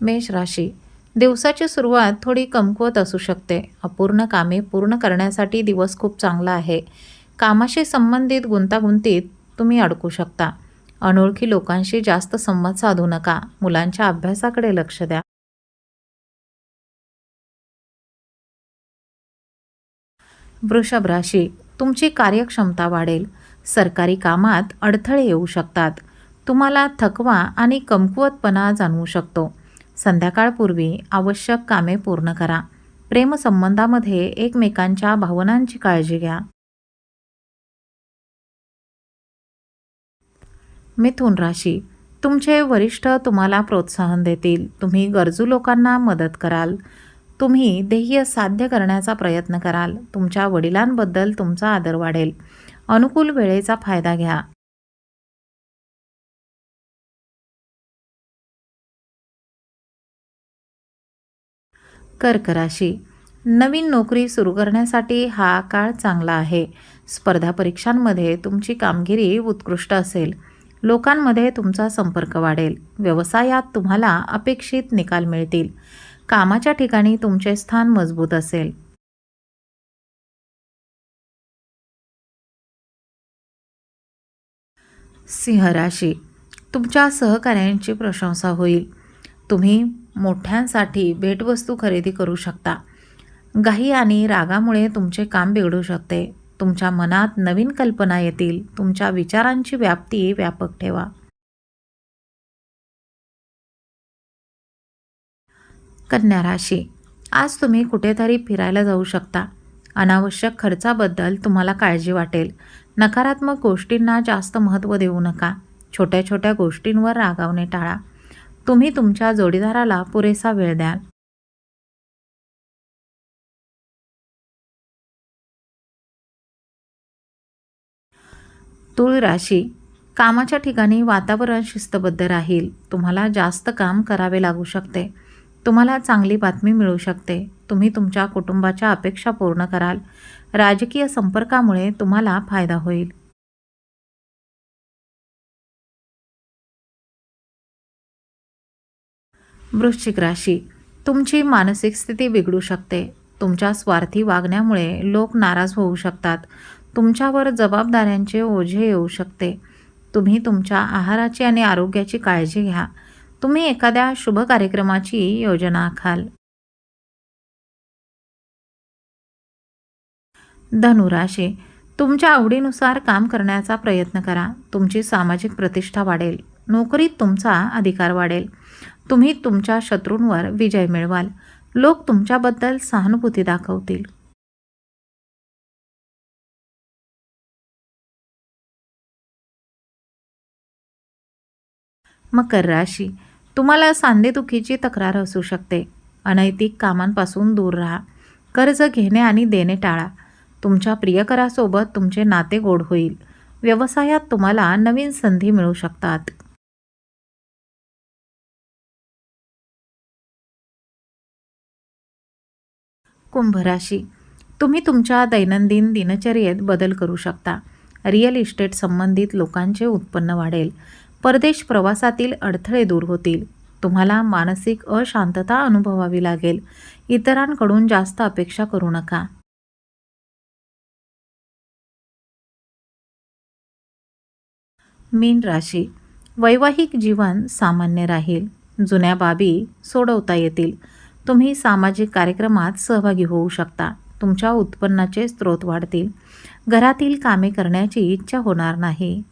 मेष राशी. दिवसाची सुरुवात थोडी कमकुवत असू शकते. अपूर्ण कामे पूर्ण करण्यासाठी दिवस खूप चांगला आहे. कामाशी संबंधित गुंतागुंतीत तुम्ही अडकू शकता. अनोळखी लोकांशी जास्त संवाद साधू नका. मुलांच्या अभ्यासाकडे लक्ष द्या. वृषभ राशी. तुमची कार्यक्षमता वाढेल. सरकारी कामात अडथळे येऊ शकतात. तुम्हाला थकवा आणि कमकुवतपणा जाणवू शकतो. संध्याकाळपूर्वी आवश्यक कामे पूर्ण करा. प्रेमसंबंधामध्ये एकमेकांच्या भावनांची काळजी घ्या. मिथुन राशी. तुमचे वरिष्ठ तुम्हाला प्रोत्साहन देतील. तुम्ही गरजू लोकांना मदत कराल. तुम्ही ध्येय साध्य करण्याचा प्रयत्न कराल. तुमच्या वडिलांबद्दल तुमचा आदर वाढेल. अनुकूल वेळेचा फायदा घ्या. कर्कराशी. नवीन नोकरी सुरू करण्यासाठी हा काळ चांगला आहे. स्पर्धा परीक्षांमध्ये तुमची कामगिरी उत्कृष्ट असेल. लोकांमध्ये तुमचा संपर्क वाढेल. व्यवसायात तुम्हाला अपेक्षित निकाल मिळतील. कामाच्या ठिकाणी तुमचे स्थान मजबूत असेल. सिंह राशी. तुमच्या सहकार्यांची प्रशंसा होईल. तुम्ही मोठ्यांसाठी भेटवस्तू खरेदी करू शकता. घाई आणि रागामुळे तुमचे काम बिघडू शकते. तुमच्या मनात नवीन कल्पना येतील. तुमच्या विचारांची व्याप्ती व्यापक ठेवा. कन्या राशी. आज तुम्ही कुठेतरी फिरायला जाऊ शकता. अनावश्यक खर्चाबद्दल तुम्हाला काळजी वाटेल. नकारात्मक गोष्टींना जास्त महत्त्व देऊ नका. छोट्या छोट्या गोष्टींवर रागावणे टाळा. तुम्ही तुमच्या जोडीदाराला पुरेसा वेळ द्याल. तुळ राशी कामाच्या ठिकाणी वातावरण शिस्तबद्ध राहील. तुम्हाला जास्त काम करावे लागू शकते. तुम्हाला चांगली बातमी मिळू शकते. तुम्ही तुमच्या कुटुंबाच्या अपेक्षा पूर्ण कराल. राजकीय संपर्कामुळे तुम्हाला फायदा होईल. वृश्चिक राशी. तुमची मानसिक स्थिती बिघडू शकते. तुमच्या स्वार्थी वागण्यामुळे लोक नाराज होऊ शकतात. तुमच्यावर जबाबदाऱ्यांचे ओझे येऊ शकते. तुम्ही तुमच्या आहाराची आणि आरोग्याची काळजी घ्या. तुम्ही एखाद्या शुभ कार्यक्रमाची योजना आखाल धनुराशी तुमच्या आवडीनुसार काम करण्याचा प्रयत्न करा. तुमची सामाजिक प्रतिष्ठा वाढेल. नोकरीत तुमचा अधिकार वाढेल. तुम्ही तुमच्या शत्रूंवर विजय मिळवाल. लोक तुमच्याबद्दल सहानुभूती दाखवतील. मकर राशी. तुम्हाला सांधेदुखीची तक्रार असू शकते. अनैतिक कामांपासून दूर राहा. कर्ज घेणे आणि देणे टाळा. तुमच्या प्रियकरासोबत तुमचे नाते गोड होईल. व्यवसायात तुम्हाला नवीन संधी मिळू शकतात. कुंभ राशी तुम्ही तुमच्या दैनंदिन दिनचर्येत बदल करू शकता. रिअल इस्टेट संबंधित लोकांचे उत्पन्न वाढेल. परदेश प्रवासातील अडथळे दूर होतील. तुम्हाला मानसिक अशांतता अनुभवावी लागेल. इतरांकडून जास्त अपेक्षा करू नका. मीन राशी. वैवाहिक जीवन सामान्य राहील. जुन्या बाबी सोडवता येतील. तुम्ही सामाजिक कार्यक्रमात सहभागी होऊ शकता. तुमच्या उत्पन्नाचे स्रोत वाढतील. घरातील कामे करण्याची इच्छा होणार नाही.